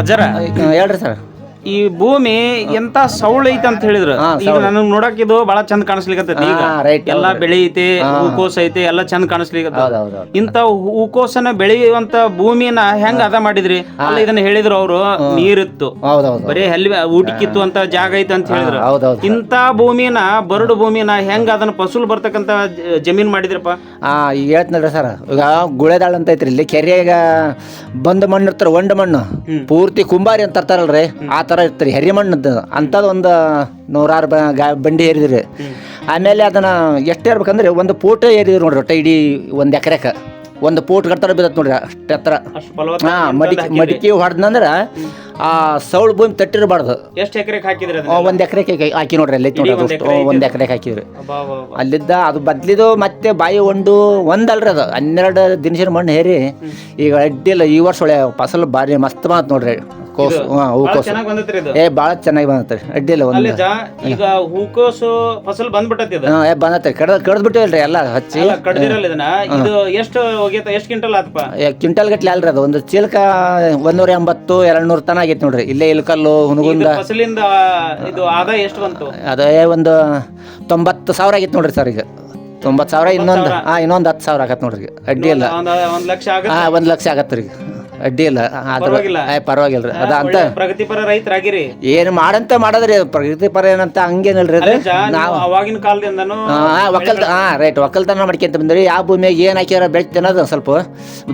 ಅಜ್ಜರ ಹೇಳ್ರಿ ಸರ್. ಈ ಭೂಮಿ ಎಂತ ಸೌಳ ಐತೆ ಅಂತ ಹೇಳಿದ್ರು. ಈಗ ನನಗ್ ನೋಡಕ್ ಇದು ಬಹಳ ಚಂದ ಕಾಣಿಸ್ಲಿಕತ್ತೈತಿ. ಈಗ ಹಾ, right, ಎಲ್ಲಾ ಬೆಳೆ ಐತಿ ಹೂಕೋಸ್ ಐತಿ ಎಲ್ಲಾ ಚಂದ ಕಾಣಿಸ್ಲಿಕ್ಕ ಹೌದು ಹೌದು ಹೌದು. ಇಂತ ಹೂಕೋಸನ ಬೆಳೆಯುವಂತ ಭೂಮಿನ ಹೆಂಗ್ ಅದ ಮಾಡಿದ್ರಿ? ಅಲ್ಲ ಇದನ್ನ ಹೇಳಿದ್ರು ಅವರು ನೀರಿತ್ತು. ಬರೀ ಹಲ್ಲಿ ಊಟಕ್ಕಿತ್ತು ಅಂತ ಜಾಗ ಐತೆ ಅಂತ ಹೇಳಿದ್ರು. ಇಂತ ಭೂಮಿನ ಬರಡು ಭೂಮಿನ ಹೆಂಗ್ ಅದನ್ನ ಫಸಲು ಬರ್ತಕ್ಕಂತ ಜ- ಜಮೀನ್ ಮಾಡಿದ್ರಪ್ಪ? ಆ ಈಗ ಹೇಳ್ತೀನಲ್ರಿ ಸರ್. ಈಗ ಗುಳೆದಾಳ ಅಂತ ಐತ್ರಿ ಇಲ್ಲಿ. ಕೆರೆಗ ಬಂದ ಮಣ್ಣು ಇರ್ತಾರ ಒಂಡ ಮಣ್ಣು. ಪೂರ್ತಿ ಕುಂಬಾರಿ ಅಂತ ತರ್ತಾರಲ್ರಿ. ಆ ಥರ ಇರ್ತಾರೆ ಹೆರಿ ಮಣ್ಣದ್ದು. ಅಂಥದ್ದು ಒಂದು ನೂರಾರು ಬ ಗಾ ಬಂಡಿ ಏರಿದ್ರಿ. ಆಮೇಲೆ ಅದನ್ನು ಎಷ್ಟು ಇರ್ಬೇಕಂದ್ರೆ ಒಂದು ಪೋಟ ಏರಿದ್ರು ನೋಡ್ರಿ ಒಟ್ಟು ಇಡೀ ಒಂದು ಎಕರೆಕ. ಒಂದು ಪೋಟ್ ಕಟ್ತಾರ ಬಿದ್ದತ್ ನೋಡ್ರಿ ಅಷ್ಟು ಎತ್ತರ. ಹಾಂ ಮಡಿಕೆ ಮಡಿಕೆ ಹೊಡೆದಂದ್ರೆ ಆ ಸೌಳು ಭೂಮಿ ತಟ್ಟಿರಬಾರ್ದು. ಎಷ್ಟು ಎಕರೆಗೆ ಹಾಕಿದ್ರಿ ಅದನ್ನ? ಒಂದು ಎಕರೆಗೆ ಹಾಕಿ ನೋಡ್ರಿ ಅಲ್ಲಿ ನೋಡ್ರಿ ಒಂದು ಎಕರೆಗೆ ಹಾಕಿದ್ರಿ. ಅಲ್ಲಿದ್ದ ಅದು ಬದ್ಲಿದು ಮತ್ತೆ ಬಾಯಿ ಒಂದು ಒಂದಲ್ರಿ ಅದು. ಹನ್ನೆರಡು ದಿನಸಿನ ಮಣ್ಣು ಹೇರಿ. ಈಗ ಅಡ್ಡಿಲ್ಲ ಈ ವರ್ಷ ಒಳ್ಳೆ ಫಸಲು ಭಾರಿ ಮಸ್ತ್ ಮಾತು ನೋಡ್ರಿ. ಕೋಸು ಹಾ ಹೂಕೋಸು ಚೆನ್ನಾಗ್ ಬಂದೈತ್ರಿ ಇದು. ಏ ಭಾಳ ಚೆನ್ನಾಗಿ ಬಂದತ್ರಿ ಅಡ್ಡಿಲ್ಲ ಒಂದು. ಈಗ ಹೂಕೋಸು ಫಸಲ್ ಬಂದ್ಬಿಟ್ಟತಿ ಇದು. ಹಾಂ ಏ ಬಂದತ್ರಿ ಕಡ್ದು ಕಡ್ದು ಬಿಟ್ಟಿವಲ್ರಿ ಎಲ್ಲ ಹಚ್ಚಿ. ಅಲ್ಲ ಕಡ್ದಿರಲ್ಲ ಇದನ್ನ. ಇದು ಎಷ್ಟು ಹೋಗೈತ ಎಷ್ಟು ಕ್ವಿಂಟಲ್ ಆತಪ್ಪ? ಏ, ಕ್ವಿಂಟಲ್ ಗಟ್ಲೆ ಅಲ್ರಿ ಅದು ಒಂದು ಚೀಲಕ ಒಂದೂರ ಎಂಬತ್ತು ಎರಡು ನೂರು ತನ ಆಗೈತಿ ನೋಡ್ರಿ. ಇಲ್ಲೇ ಇಲ್ಕಲ್ಲು ಹುನಗುಂದ ಫಸಲಿಂದ ಇದು ಆದಾಯ ಎಷ್ಟು ಬಂತು? ಅದೇ ಒಂದು ತೊಂಬತ್ತು ಸಾವಿರ ಆಗಿತ್ತು ನೋಡ್ರಿ ಸರ್ ಈಗ. ತೊಂಬತ್ತು ಸಾವಿರ ಇನ್ನೊಂದು ಹಾಂ ಇನ್ನೊಂದು ಹತ್ತು ಸಾವಿರ ಆಗತ್ತೆ ನೋಡ್ರಿ ಅಡ್ಡಿ ಇಲ್ಲ ಒಂದ್ ಒಂದ್ ಲಕ್ಷ ಆಗ ಹಾಂ ಒಂದು ಲಕ್ಷ ಆಗತ್ತೆ ರೀ ಅಡ್ಡಿ ಇಲ್ಲ. ಆದ್ರ ಪರವಾಗಿಲ್ಲ. ಏ, ಪರವಾಗಿಲ್ಲ ರೀ. ಅದ ಅಂತ ಪ್ರಗತಿಪರ ರೈತರಾಗಿರಿ. ಏನು ಮಾಡಂತ ಮಾಡದ್ರಿ ಪ್ರಗತಿ ಪರ ಏನಂತ ಹಂಗೇನಿಲ್ರಿ ಅದು. ನಾವು ನೀವು ಅವಾಗಿನ ಕಾಲದಿಂದನು ಒಕ್ಕಲ್ತ ಹಾಂ ರೈಟ್. ಒಕ್ಕಲ್ತನ ಮಾಡ್ಕೊಂತ ಬಂದ್ರಿ. ಯಾವ ಭೂಮಿಯಾಗ ಏನು ಹಾಕ್ಯಾರ ಬೆಳಿತ ಅನ್ನೋದು ಸ್ವಲ್ಪ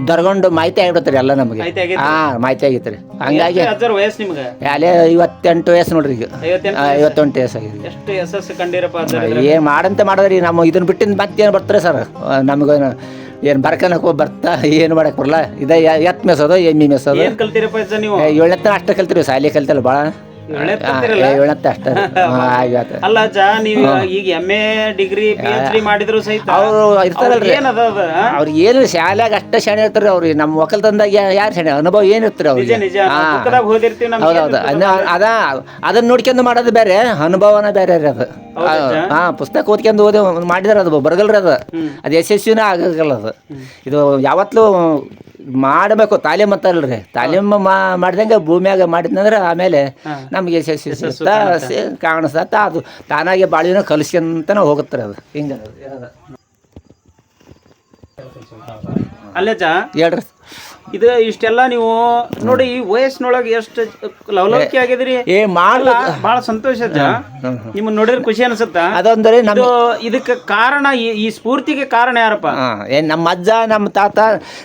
ದರ್ಗೊಂಡು ಮಾಹಿತಿ ಆಗಿಬಿಡ್ತಾರೆ ಎಲ್ಲ ನಮಗೆ. ಮಾಹಿತಿ ಆಗೈತಿ? ಹಾಂ ಮಾಹಿತಿ ಆಗೈತೆ ರೀ ಹಂಗಾಗಿ ಅಜ್ಜರ ವಯಸ್ಸು ನಿಮ್ಗೆ? ಅಲ್ಲೇ ಐವತ್ತೆಂಟು ವಯಸ್ಸು ನೋಡ್ರಿ ಈಗ. ಐವತ್ತೆಂಟು ಆ, ಐವತ್ತೆಂಟು ವಯಸ್ಸು ಆಗಿದೆ. ಎಷ್ಟು ಯಶಸ್ಸು ಕಂಡಿರಪ್ಪ ಅಜ್ಜರ ಏನು ಮಾಡಂತ ಮಾಡದ್ರಿ. ನಮ್ಮ ಇದನ್ನ ಮತ್ತೆ ಮತ್ತೇನು ಬರ್ತಾರೆ ಸರ್? ನಮಗೇನು ಏನು ಬರ್ಕನಕ್ಕೆ ಹೋಗಿ ಬರ್ತಾ? ಏನು ಮಾಡಕ್ಕೆ ಬರಲ್ಲ? ಇದೆ ಎತ್ ಮೆಸೋದು ಎಮ್ಮಿ ಮೆಸೋದು. ಏನ್ ಕಲ್ತಿರಪ್ಪ ಅಜ್ಜ ನೀವು? ಏಳನೇ ಅಷ್ಟೇ ಕಲ್ತಿರಿ ಶಾಲೆ ಕಲ್ತಲ್ಲ ಭಾಳ ಏಳನೇ ಅಷ್ಟೇ. ಆಗ್ಯಾತ ಅಲ್ಲ ಅಜ್ಜ ನೀವು ಈಗ M A degree P H D ಮಾಡಿದ್ರು ಸಹಿತ ಅವರು ಇರ್ತಾರಲ್ರಿ. ಏನದ ಅವ್ರು ಏನು ಶಾಲ್ಯಾಗ ಅಷ್ಟೇ ಶಾಣೆ ಇರ್ತಾರೆ ಅವ್ರಿಗೆ ನಮ್ಮ ಒಕ್ಕಲ್ತನದಾಗ ಯಾರು ಶಾಣೆ? ಅನುಭವ ಏನು ಇರ್ತಾರೆ ಅವ್ರಿಗೆ ಹೌದೌದು ಅದ ಅದ ಅದನ್ನ ನೋಡ್ಕೊಂಡು ಮಾಡೋದು ಬೇರೆ. ಅನುಭವನ ಬೇರೆ ರೀ ಅದು. ಹಾ ಪುಸ್ತಕ ಓದ್ಕೊಂಡು ಓದಿ ಮಾಡಿದಾರೆ ಅದು. ಬರಗಲ್ರಿ ಅದು. ಅದು ಯಶಸ್ವಿನ ಆಗಲ್ಲ ಅದು. ಇದು ಯಾವತ್ತೂ ಮಾಡಬೇಕು ತಾಲೀಮ್ ಅಂತಾರಲ್ರಿ. ತಾಲೀಮ್ ಮಾ- ಮಾಡ್ದಂಗೆ ಭೂಮಿಯಾಗ ಮಾಡಿದ್ನಂದ್ರೆ ಆಮೇಲೆ ನಮ್ಗೆ ಯಶಸ್ವಿ ಸಿಗುತ್ತಾ ಸಿ- ಅದು ತಾನಾಗೆ ಬಾಳಿನ ಕಲಿಸ್ಕೊಂತನ ಹೋಗುತ್ತೆ ಅದು. ಹಿಂಗೆ. ಅಲ್ಲೇ ಹೇಳ್ರಿ. ಇದು ಇಷ್ಟೆಲ್ಲ ನೀವು ನೋಡಿ ಈ ವಯಸ್ಸಿನೊಳಗೆ ಎಷ್ಟು ಲವಲವಿಕೆ ಆಗಿದ್ರಿ ಏ ಮಾಲ ಬಹಳ ಸಂತೋಷ ನಿಮ್ಮ ನೋಡಿದ್ರೆ ಖುಷಿ ಅನ್ಸುತ್ತ? ಅದೊಂದರೆ ನಮ್ಮ ಇದು ಇದಕ್ಕೆ ಕಾರಣ ಈ- ಸ್ಫೂರ್ತಿಗೆ ಕಾರಣ ಯಾರಪ್ಪ? ಏ ನಮ್ಮ ಅಜ್ಜ ನಮ್ಮ ತಾತ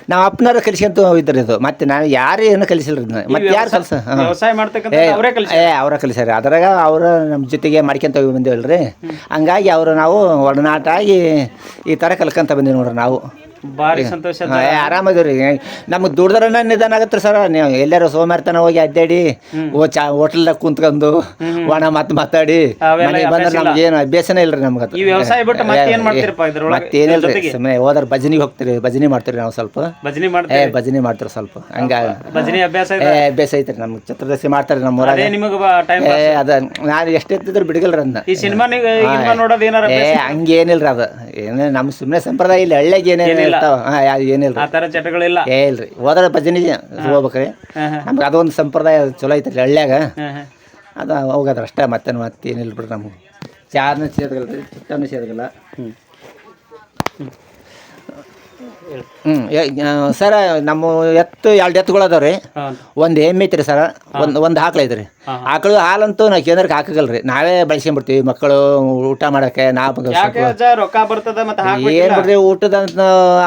ನಮ್ಮ ಅಪ್ಪನರ ಕಲಿಸ್ಕೊಂತ ಹೋಗಿದ್ರಿ ಇದು. ಮತ್ತೆ ನಾನು ಯಾರು ಏನು ಕಲಿಸಿಲ್ರಿ. ಮತ್ತೆ ಯಾರು ಕಲಿಸ ವ್ಯವಸಾಯ ಮಾಡ್ತಕ್ಕಂಥ ಅವರೇ ಕಲಿಸ ಏ ಅವ್ರ ಕಲಿಸ್ಯಾರ. ಅದ್ರಾಗ ಅವ್ರ ನಮ್ಮ ಜೊತೆಗೆ ಮಾಡ್ಕೊಂತ ಹೋಗಿ ಬಂದೇವಲ್ರಿ. ಹಂಗಾಗಿ ಅವರು ನಾವು ಒಡನಾಟ ಆಗಿ ಈ ಥರ ಕಲ್ಕೊಂತ ಬಂದೀವಿ ನೋಡ್ರಿ ನಾವು. ಭಾರಿ ಸಂತೋಷ ಅಜ್ಜ. ಏ ನಮ್ಗೆ ದುಡ್ದ್ರನ ನಿಧಾನ ಆಗತ್ತೆ ಸರ್. ನೀವು ಎಲ್ಲಾರು ಸೋಮವಾರತನ ಹೋಗಿ ಅಡ್ಡಾಡಿ ಓ ಚಾ ಹೋಟೆಲ್ದಾಗ ಕುಂತ್ಕೊಂಡು ಒಣ ಮಾತು ಮಾತಾಡಿ ಅವೆಲ್ಲ ಮನೆಗೆ ಬಂದ್ರೆ ನಮ್ಗೆ ಏನು ಅಭ್ಯಾಸನೇ ಇಲ್ರಿ ನಮ್ಗೆ ಅದು ಈ ವ್ಯವಸಾಯ ಬಿಟ್ಟು ಮತ್ತೆ ಏನ್ ಮಾಡ್ತೀರಪ್ಪ ಇದ್ರೊಳಗೆ ಮತ್ತೇನಿಲ್ರಿ ಸುಮ್ಮನೆ ಹೋದ್ರ ಭಜನಿಗೆ ಹೋಗ್ತೀರಿ ಭಜನೆ ಮಾಡ್ತೀರಿ ನಾವು ಸ್ವಲ್ಪ. ಭಜನೆ ಏ ಭಜನಿ ಭಜನೆ ಮಾಡ್ತೀರಿ ಸ್ವಲ್ಪ. ಹಂಗ ಭಜನೆ ಅಭ್ಯಾಸ ಏ ಅಭ್ಯಾಸ ಐತ್ರಿ ನಮ್ಗೆ. ಚತುರ್ದಶಿ ಮಾಡ್ತಾರೆ ನಮ್ಮ ಊರಾಗ. ಅದೇ ನಿಮಗೆ ಟೈಮ್ ಏ ಅದ ನಾನು ಎಷ್ಟೆತ್ತಿದ್ರು ಬಿಡಗಲ್ರಿ ಅದನ್ನ ಈ ಸಿನಿಮಾ ನೋಡೋದು ಏನಾರ ಏ ಹಂಗೇನಿಲ್ರಿ ಅದು. ಏನೇ ನಮ್ಮ ಸುಮ್ಮನೆ ಸಂಪ್ರದಾಯ ಇಲ್ಲಿ. ಹಳ್ಳಿಗೆ ಏನೇನು ಇರ್ತಾವ. ಹಾಂ ಆ ತರ ಚಟಗಳಿಲ್ಲ. ಏ ಇಲ್ರಿ. ಹೋದ್ರೆ ಭಜನೆ ಹೋಗ್ಬೇಕ್ರಿ. ನಮ್ಗೆ ಅದೊಂದು ಸಂಪ್ರದಾಯ ಚಲೋ ಐತ್ರಿ ಹಳ್ಳ್ಯಾಗ. ಅದು ಹೋಗೋದ್ರ ಅಷ್ಟೇ ಮತ್ತೆ ಮತ್ತೇನಿಲ್ಲ ಬಿಡ್ರಿ ನಮ್ಗೆ. ಚಾರ್ನೂ ಸೇದಗಲ್ಲ ರೀ ಚಿಟ್ಟನೂ ಸೇದಗಲ್ಲ ಹ್ಞೂ ಸರ ನಮ್ಮ ಎತ್ತು ಎರಡು ಎತ್ತುಗಳು ಅದಾವ ರೀ. ಒಂದು ಎಮ್ಮೆ ಐತ್ರಿ ಸರ. ಒಂದು ಒಂದು ಆಕಳು ಐತ್ರಿ. ಆಕಳು ಹಾಲಂತೂ ನಾವು ಕೇಂದ್ರಕ್ಕೆ ಹಾಕಗಲ್ರಿ ನಾವೇ ಬಿಡ್ತೀವಿ ಮಕ್ಕಳು ಊಟ ಮಾಡಕ್ಕೆ ನಾವು ಏನ್ ಬಿಡ್ರಿ ಊಟದ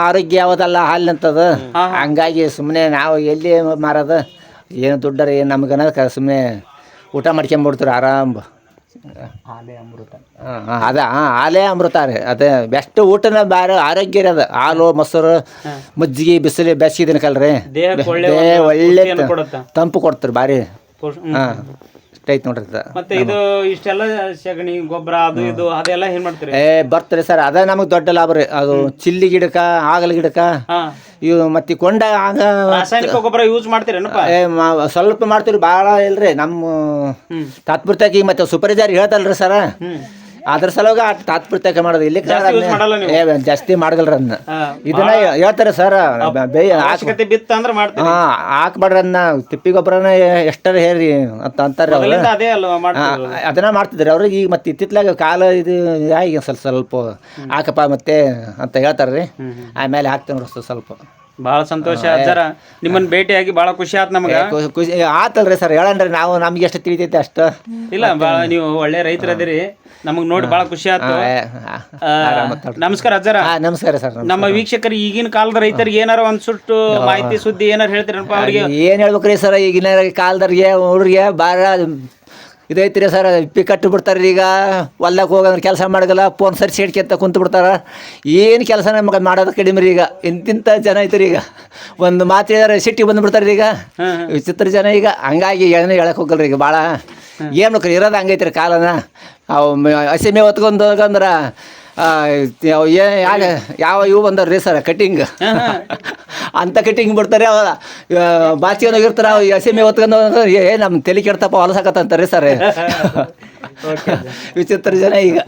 ಆರೋಗ್ಯ ಯಾವ್ದಲ್ಲ ಹಾಲಿನಂತದ. ಹಂಗಾಗಿ ಸುಮ್ಮನೆ ನಾವು ಎಲ್ಲಿ ಮಾರೋದು? ಏನು ದುಡ್ಡರ ಏನು ನಮ್ಗನ ಸುಮ್ಮನೆ ಊಟ ಮಾಡ್ಕೊಂಬಿಡ್ತೀರಿ ಆರಾಮ್. ಅಮೃತ. ಅದ ಹಾಲೆ ಅಮೃತ ರೀ. ಅದೇ ಬೆಸ್ಟ್ ಊಟನ ಬೇರೆ ಆರೋಗ್ಯ ರೀ ಅದ. ಹಾಲು ಮೊಸರು ಮಜ್ಜಿಗೆ ಬಿಸಿಲು ಬೇಸಿಗೆ ದಿನಕಲ್ರಿ ಒಳ್ಳೆ? ತಂಪು ಕೊಡ್ತೀರಿ ಭಾರಿ. ಹಾ ಹಾಂ. ಇಷ್ಟ ಐತೆ ನೋಡ್ರಿ ಇದು. ಮತ್ತೆ ಇದು ಇಷ್ಟೆಲ್ಲ ಸಗಣಿ ಗೊಬ್ಬರ ಅದು ಇದು ಅದೆಲ್ಲ ಏನ್ ಮಾಡ್ತೀರಿ? ಏ ಬರ್ತೀರಿ ಸರ್ ಅದೇ ನಮಗೆ ದೊಡ್ಡ ಲಾಭ ರೀ. ಅದು ಚಿಲ್ಲಿ ಗಿಡಕ ಆಗಲ ಗಿಡಕ ಹಾ. ಇವು ಮತ್ತೆ ಕೊಂಡ ಆಗ ರಾಸಾಯನಿಕ ಗೊಬ್ಬರ ಯೂಸ್ ಮಾಡ್ತೀರೇನಪ್ಪ? ಏ ಮಾ- ಸ್ವಲ್ಪ ಮಾಡ್ತೀವಿ ಭಾಳ ಇಲ್ರಿ. ನಮ್ಮ. ತಾತ್ಪುರ್ತಾಗಿ ಮತ್ತೆ ಸೂಪರ್ವೈಸರ್ ಹೇಳ್ತಲ್ರಿ ಸರ. ಹ್ಮ್. ಅದ್ರ ಸಲುವಾಗ ಆ ಮಾಡೋದು? ಇಲ್ಲಿ ಜಾಸ್ತಿ ಮಾಡಗಲ್ರ ಅದನ್ನ. ಇದನ್ನ ಹೇಳ್ತಾರೆ ಸರ್ ಹಾಕ್ ಅವಶ್ಯಕತೆ ಬಿತ್ತ ಅಂದ್ರ ಮಾಡ್ತೀರಿ ಹಾ ಹಾಕ್ಬೇಡ್ರಿ ಅದನ್ನ. ತಿಪ್ಪಿ ಗೊಬ್ಬರನ ಎಷ್ಟರ ಹೇರಿ ಅಂತ ಅಂತಾರೆ ಅದನ್ನ ಮಾಡ್ತಿದ್ರು ಅವ್ರಿಗೆ ಈಗ ಮತ್ತೆ ಇತ್ತಿತ್ಲಾಗ ಕಾಲ ಇದು ಆಗಿ ಸ್ವಲ್ಪ ಸ್ವಲ್ಪ ಹಾಕಪ್ಪ ಮತ್ತೆ ಅಂತ ಹೇಳ್ತಾರ್ರಿ. ಆಮೇಲೆ ಹಾಕ್ತೇನೆ ನೋಡ್ರಿ ಸ್ವಲ್ಪ. ಬಹಳ ಸಂತೋಷ ಅಜ್ಜರ ನಿಮ್ಮನ್ನ ಭೇಟಿಯಾಗಿ ಬಹಳ ಖುಷಿ ಆತ್ ನಮಗ. ಖುಷಿ ಖುಷಿ ಆತಲ್ರಿ ಸರ್ ಹೇಳಣ್ರಿ ನಾವು ನಮ್ಗೆ ಎಷ್ಟು ತಿಳಿತೈತೆ ಅಷ್ಟ. ಇಲ್ಲ ಬಹಳ ನೀವು ಒಳ್ಳೆ ರೈತರದಿರಿ. ನಮಗ್ ನೋಡಿ ಬಹಳ ಖುಷಿ ಆತ. ನಮಸ್ಕಾರ ಅಜ್ಜರ. ಆ, ನಮಸ್ಕಾರ ಸರ್ ನಮ್ಮ ವೀಕ್ಷಕರು ಈಗಿನ ಕಾಲದ ರೈತರಿಗೆ ಏನಾರ ಒಂದ್ ಸುಟ್ಟು ಮಾಹಿತಿ ಸುದ್ದಿ ಏನಾರ ಹೇಳ್ತೀರಪ್ಪ ಅವ್ರಿಗೆ? ಏನ್ ಹೇಳ್ಬೇಕ್ರಿ ಸರ್ ಈಗಿನ ಕಾಲದವ್ರಿಗೆ ಹುಡುಗ್ರಿಗೆ ಭಾಳ ಇದೈತ್ರಿ ಸರ್ ಪಿ ಕಟ್ಟು ಬಿಡ್ತಾರೆ ಈಗ. ಹೊಲ್ದಾಗ ಹೋಗಂದ್ರೆ ಕೆಲಸ ಮಾಡಗಲ್ಲ ಫೋನ್ ಸರಿ ಸೇಡ್ಕೊಂತ ಕುಂತು ಬಿಡ್ತಾರೆ. ಏನು ಕೆಲಸ ನಮಗೆ ಮಾಡೋದು ಕಡಿಮೆ ರೀ ಈಗ. ಇಂತಿಂಥ ಜನ ಐತ್ರಿ ಈಗ. ಒಂದು ಮಾತು ಸಿಟ್ಟಿಗೆ ಬಂದುಬಿಡ್ತಾರೆ ಈಗ. ವಿಚಿತ್ರ ಜನ ಈಗ. ಹಂಗಾಗಿ ಏನೂ ಹೇಳಕ್ಕೆ ರೀ ಈಗ ಭಾಳ ಏನು ಇರೋದು ಹಂಗೈತ್ರಿ ಕಾಲನ. ಅವು ಹಸಿಮೆ ಹಸಿ ಮೇವು ಹೊತ್ಕೊಂಡು ಹೋಗಂದ್ರೆ ಯಾವ ಯಾವ ಇವು ಇವು ರೀ ಸರ್ ಕಟಿಂಗ್ ಅಂತ ಕಟಿಂಗ್ ಬಿಡ್ತಾರೆ ಅವ ಇರ್ತಾರ ಅವ ಹಸಿ ಮೇವು ಹೊತ್ಕೊಂಡು ಏ ನಮ್ಮ ತಲೆ ಕೆಡ್ತಪ್ಪ ಹೊಲಸಾಕತ್ತಂತಾರೆ ಸರ್. ವಿಚಿತ್ರ ಜನ ಈಗ.